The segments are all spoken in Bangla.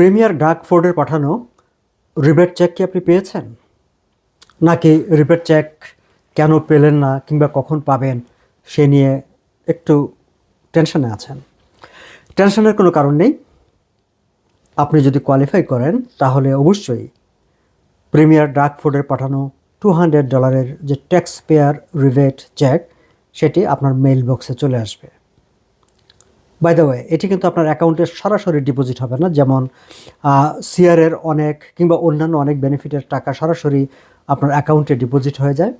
প্রিমিয়ার ডার্ক ফোর্ডের পাঠানো রিবেট চেক কি আপনি পেয়েছেন? নাকি রিবেট চেক কেন পেলেন না কিংবা কখন পাবেন সে নিয়ে একটু টেনশনে আছেন। টেনশনের কোনো কারণ নেই। আপনি যদি কোয়ালিফাই করেন তাহলে অবশ্যই প্রিমিয়ার ডার্ক ফুডের পাঠানো টু হান্ড্রেড ডলারের যে ট্যাক্স পেয়ার রিবেট চেক সেটি আপনার মেইল বক্সে চলে আসবে। বাই দ্য ওয়ে এটি কিন্তু আপনার অ্যাকাউন্টে সরাসরি ডিপোজিট হবে না। যেমন সিআরের অনেক কিংবা অন্যান্য অনেক বেনিফিটের টাকা সরাসরি আপনার অ্যাকাউন্টে ডিপোজিট হয়ে যায়।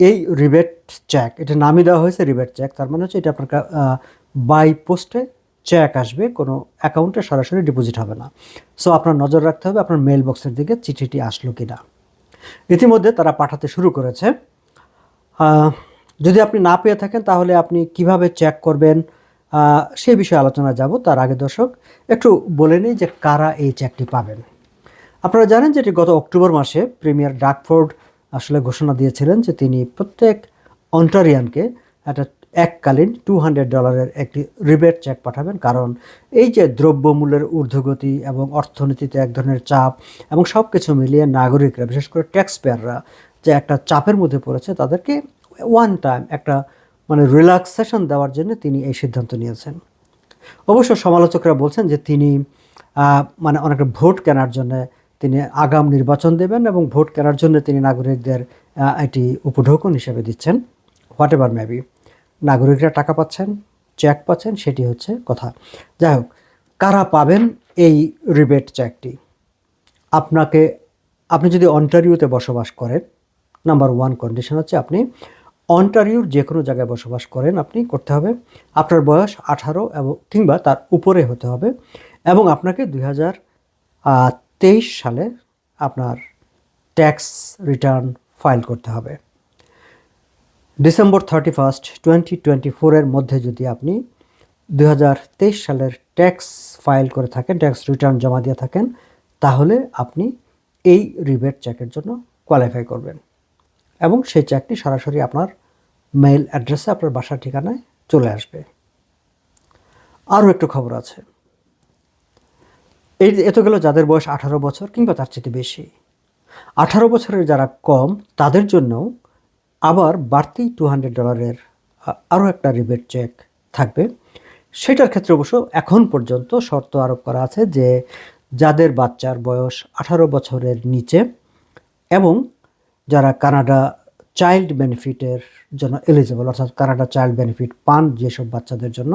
এই রিবেট চেক এটা নামই দেওয়া হয়েছে রিবেট চেক তার মানে হচ্ছে এটা আপনার বাই পোস্টে চেক আসবে, কোনো অ্যাকাউন্টে সরাসরি ডিপোজিট হবে না। সো আপনার নজর রাখতে হবে আপনার মেল বক্সের দিকে চিঠিটি আসলো কি না ইতিমধ্যে তারা পাঠাতে শুরু করেছে। যদি আপনি না পেয়ে থাকেন তাহলে আপনি কীভাবে চেক করবেন? সে বিষয়ে আলোচনা যাব, তার আগে দর্শক, একটু বলে নিই যে কারা এই চেকটি পাবেন। আপনারা জানেন যে এটি গত অক্টোবর মাসে প্রিমিয়ার ডাকফোর্ড আসলে ঘোষণা দিয়েছিলেন যে তিনি প্রত্যেক অন্টারিয়ানকে একটা এককালীন টু হান্ড্রেড ডলারের একটি রিবেট চেক পাঠাবেন, কারণ এই যে দ্রব্যমূল্যের ঊর্ধ্বগতি এবং অর্থনীতিতে এক ধরনের চাপ এবং সব কিছু মিলিয়ে নাগরিকরা, বিশেষ করে ট্যাক্স পেয়াররা যে একটা চাপের মধ্যে পড়েছে, তাদেরকে ওয়ান টাইম একটা মানে রিল্যাক্সেশন দেওয়ার জন্য তিনি এই সিদ্ধান্ত নিয়েছেন। অবশ্য সমালোচকরা বলছেন যে তিনি মানে অনেকটা ভোট কেনার জন্য তিনি আগাম নির্বাচন দেবেন এবং ভোট কেনার জন্য তিনি নাগরিকদের এটি উপঢৌকন হিসেবে দিচ্ছেন। হোয়াট এভার মেবি নাগরিকরা টাকা পাচ্ছেন চেক পাচ্ছেন, সেটি হচ্ছে কথা। যাই হোক, কারা পাবেন এই রিবেট চেকটি আপনাকে, আপনি যদি অন্টারিওতে বসবাস করেন নাম্বার ওয়ান কন্ডিশন হচ্ছে আপনি অন্টারিওর যে কোনো জায়গায় বসবাস করেন আপনি, করতে হবে। আপনার বয়স আঠারো এবং কিংবা তার উপরে হতে হবে এবং আপনাকে দুই হাজার তেইশ সালে আপনার ট্যাক্স রিটার্ন ফাইল করতে হবে। December thirty first twenty twenty ফোরের মধ্যে যদি আপনি দু হাজার তেইশ সালের ট্যাক্স ফাইল করে থাকেন, ট্যাক্স রিটার্ন জমা দিয়ে থাকেন, তাহলে আপনি এই রিবেট চেকের জন্য কোয়ালিফাই করবেন। এবং সেই চেকটি সরাসরি আপনার মেইল অ্যাড্রেসে আপনার বাসার ঠিকানায় চলে আসবে। আরও একটু খবর আছে। এই এত গেল যাদের বয়স আঠারো বছর কিংবা তার চেয়ে বেশি। আঠারো বছরের যারা কম, তাদের জন্যও আবার বাড়তি টু হান্ড্রেড ডলারের আরও একটা রিবেট চেক থাকবে। সেটার ক্ষেত্রে অবশ্য এখন পর্যন্ত শর্ত আরোপ করা আছে যে যাদের বাচ্চার বয়স আঠারো বছরের নিচে এবং যারা কানাডা চাইল্ড বেনিফিটের জন্য এলিজিবল অর্থাৎ কানাডা চাইল্ড বেনিফিট পান যেসব বাচ্চাদের জন্য,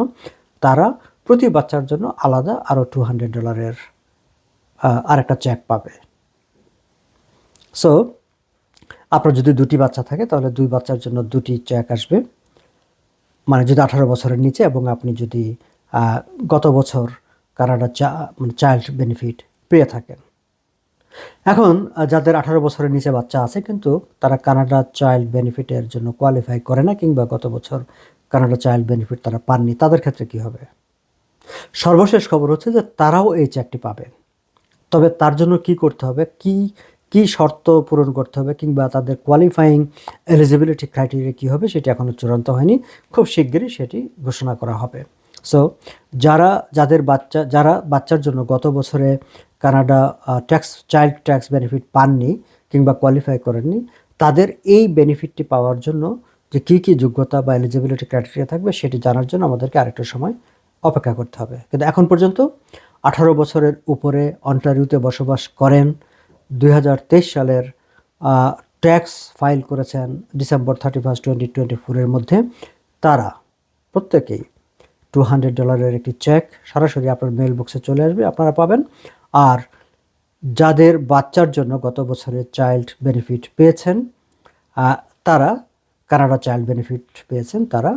তারা প্রতি বাচ্চার জন্য আলাদা আরও টু হান্ড্রেড ডলারের আরেকটা চেক পাবে। সো আপনার যদি দুটি বাচ্চা থাকে, তাহলে দুই বাচ্চার জন্য দুটি চেক আসবে। মানে যদি আঠারো বছরের নিচে এবং আপনি যদি গত বছর কানাডা চা মানে চাইল্ড বেনিফিট পেয়ে থাকেন। এখন যাদের আঠারো বছরের নিচে বাচ্চা আছে, কিন্তু তারা কানাডা চাইল্ড বেনিফিটের জন্য কোয়ালিফাই করে না, কিংবা গত বছর কানাডা চাইল্ড বেনিফিট তারা পাননি, তাদের ক্ষেত্রে কি হবে? সর্বশেষ খবর হচ্ছে যে তারাও এই চেকটি পাবে। তবে তার জন্য কি করতে হবে? কি কি শর্ত পূরণ করতে হবে? কিংবা তাদের কোয়ালিফাইং এলিজিবিলিটি ক্রাইটেরিয়া কী হবে? সেটি এখনও চূড়ান্ত হয়নি। খুব শিগগিরই সেটি ঘোষণা করা হবে। সো যারা যাদের বাচ্চা, যারা বাচ্চার জন্য গত বছরে Canada tax child tax benefit পাননি কিংবা কোয়ালিফাই করেননি, তাদের এই বেনিফিটটি পাওয়ার জন্য যে কী কী যোগ্যতা বা এলিজিবিলিটি ক্রাইটেরিয়া থাকবে সেটি জানার জন্য আমাদেরকে আরেকটা সময় অপেক্ষা করতে হবে। কিন্তু এখন পর্যন্ত আঠারো বছরের উপরে অন্টারিওতে বসবাস করেন দু হাজার তেইশ সালের ট্যাক্স ফাইল করেছেন December thirty first twenty twenty ফোরের মধ্যে, তারা প্রত্যেকেই টু হান্ড্রেড ডলারের একটি চেক সরাসরি আপনার মেল বক্সে চলে আসবে, আপনারা পাবেন। আর যাদের বাচ্চার জন্য গত বছরে চাইল্ড বেনিফিট পেয়েছেন তারা কানাডা চাইল্ড বেনিফিট পেয়েছেন, তারা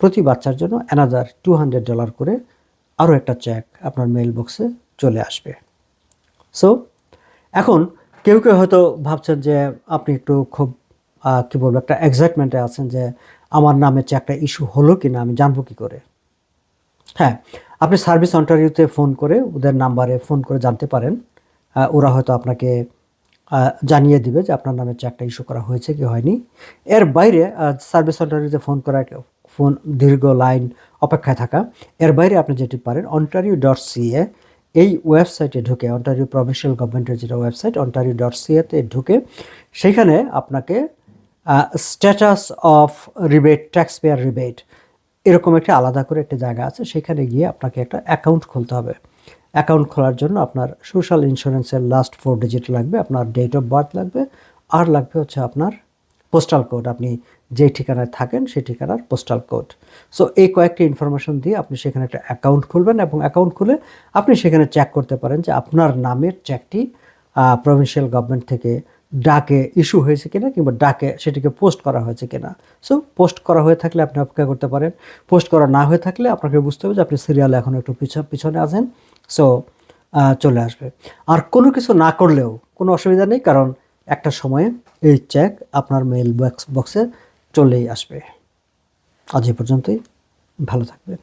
প্রতি বাচ্চার জন্য অ্যানাদার টু হান্ড্রেড ডলার করে আরও একটা চেক আপনার মেল বক্সে চলে আসবে। সো এখন কেউ কেউ হয়তো ভাবছেন যে আপনি একটু খুব কি বলব, একটা এক্সাইটমেন্টে আছেন যে আমার নামে চেকটা ইস্যু হলো কি না আমি জানব কি করে? হ্যাঁ আপনি সার্ভিস অন্টারিওতে ফোন করে ওদের নাম্বারে ফোন করে জানতে পারেন। ওরা হয়তো আপনাকে জানিয়ে দিবে যে আপনার নামে চেকটা ইস্যু করা হয়েছে কি হয়নি। এর বাইরে সার্ভিস অন্টারিওতে ফোন করা ফোন দীর্ঘ লাইন অপেক্ষায় থাকা। এর বাইরে আপনি যেটি পারেন অন্টারিও ডট সিএ এই ওয়েবসাইটে ঢুকে অন্টারিও প্রভিন্সিয়াল গভর্নমেন্টের যেটা ওয়েবসাইট অন্টারিও ডট সিএতে ঢুকে সেখানে আপনাকে status of rebate tax payer rebate এরকম একটা আলাদা করে একটা জায়গা আছে, সেখানে গিয়ে আপনাকে একটা অ্যাকাউন্ট খুলতে হবে। অ্যাকাউন্ট খোলার জন্য আপনার সোশ্যাল ইন্স্যুরেন্সের লাস্ট ফোর ডিজিট লাগবে, আপনার ডেট অফ বার্থ লাগবে, আর লাগবে হচ্ছে আপনার পোস্টাল কোড আপনি যেই ঠিকানায় থাকেন, সেই ঠিকানার পোস্টাল কোড সো এই কয়েকটি ইনফরমেশন দিয়ে আপনি সেখানে একটা অ্যাকাউন্ট খুলবেন এবং অ্যাকাউন্ট খুলে আপনি সেখানে চেক করতে পারেন যে আপনার নামের চেকটি প্রভিন্সিয়াল গভর্নমেন্ট থেকে ডাকে ইস্যু হয়েছে কিনা কিংবা ডাকে সেটিকে পোস্ট করা হয়েছে কিনা। সো পোস্ট করা হয়ে থাকলে আপনি অপেক্ষা করতে পারেন। পোস্ট করা না হয়ে থাকলে আপনাকে বুঝতে হবে যে আপনি সিরিয়ালে এখন একটু পিছনে পিছনে আছেন। সো চলে আসবে। আর কোনো কিছু না করলেও কোনো অসুবিধা নেই, কারণ একটা সময়ে এই চেক আপনার মেল বক্স বক্সে চলেই আসবে। আজ এ পর্যন্তই। ভালো থাকবেন।